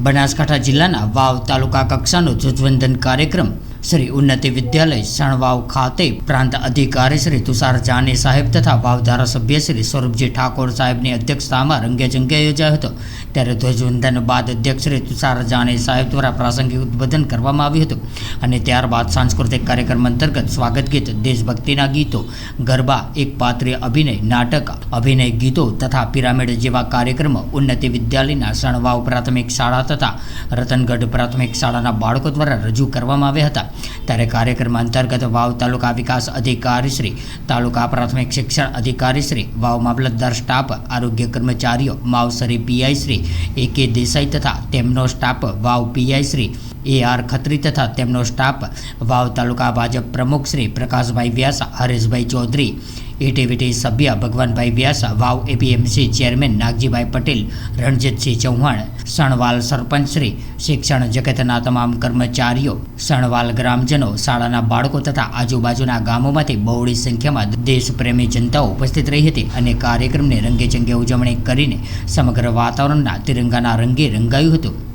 બનાસકાંઠા જિલ્લાના વાવ તાલુકા કક્ષાનો ધ્વજવંદન કાર્યક્રમ શ્રી ઉન્નતિ વિદ્યાલય સણવાવ ખાતે પ્રાંત અધિકારી શ્રી તુષાર જાની સાહેબ તથા વાવ ધારાસભ્ય શ્રી સ્વરૂપજી ઠાકોર સાહેબની અધ્યક્ષતામાં રંગેચંગે યોજાયો હતો. ત્યારે ધ્વજવંદન બાદ અધ્યક્ષ શ્રી તુષાર જાની સાહેબ દ્વારા પ્રાસંગિક ઉદ્બોધન કરવામાં આવ્યું હતું અને ત્યારબાદ સાંસ્કૃતિક કાર્યક્રમ અંતર્ગત સ્વાગત ગીત, દેશભક્તિના ગીતો, ગરબા, એક પાત્રીય અભિનય, નાટક, અભિનય ગીતો તથા પિરામિડ જેવા કાર્યક્રમો ઉન્નતિ વિદ્યાલયના સણવાવ પ્રાથમિક શાળા તથા રતનગઢ પ્રાથમિક શાળાના બાળકો દ્વારા રજૂ કરવામાં આવ્યા હતા. ત્યારે કાર્યક્રમ અંતર્ગત વાવ તાલુકા વિકાસ અધિકારી શ્રી, તાલુકા પ્રાથમિક શિક્ષણ અધિકારી શ્રી, વાવ મામલતદાર સ્ટાફ, આરોગ્ય કર્મચારીઓ, માવસરી પીઆઈ શ્રી એ કે દેસાઈ તથા તેમનો staff, Vav PI Shri A R Khatri તથા તેમનો સ્ટાફ, વાવ તાલુકા ભાજપ પ્રમુખ શ્રી પ્રકાશભાઈ વ્યાસ, હરેશભાઈ ચૌધરી એટીવીટી સભ્ય ભગવાનભાઈ વ્યાસા, વાવ એપીએમસી ચેરમેન નાગજીભાઈ પટેલ, રણજીતસિંહ ચૌહાણ, સણવાલ સરપંચ શ્રી, શિક્ષણ જગતના તમામ કર્મચારીઓ, સણવાલ ગ્રામજનો, શાળાના બાળકો તથા આજુબાજુના ગામોમાંથી બહોળી સંખ્યામાં દેશપ્રેમી જનતાઓ ઉપસ્થિત રહી હતી અને કાર્યક્રમને રંગેચંગે ઉજવણી કરીને સમગ્ર વાતાવરણના તિરંગાના રંગે રંગાયું હતું.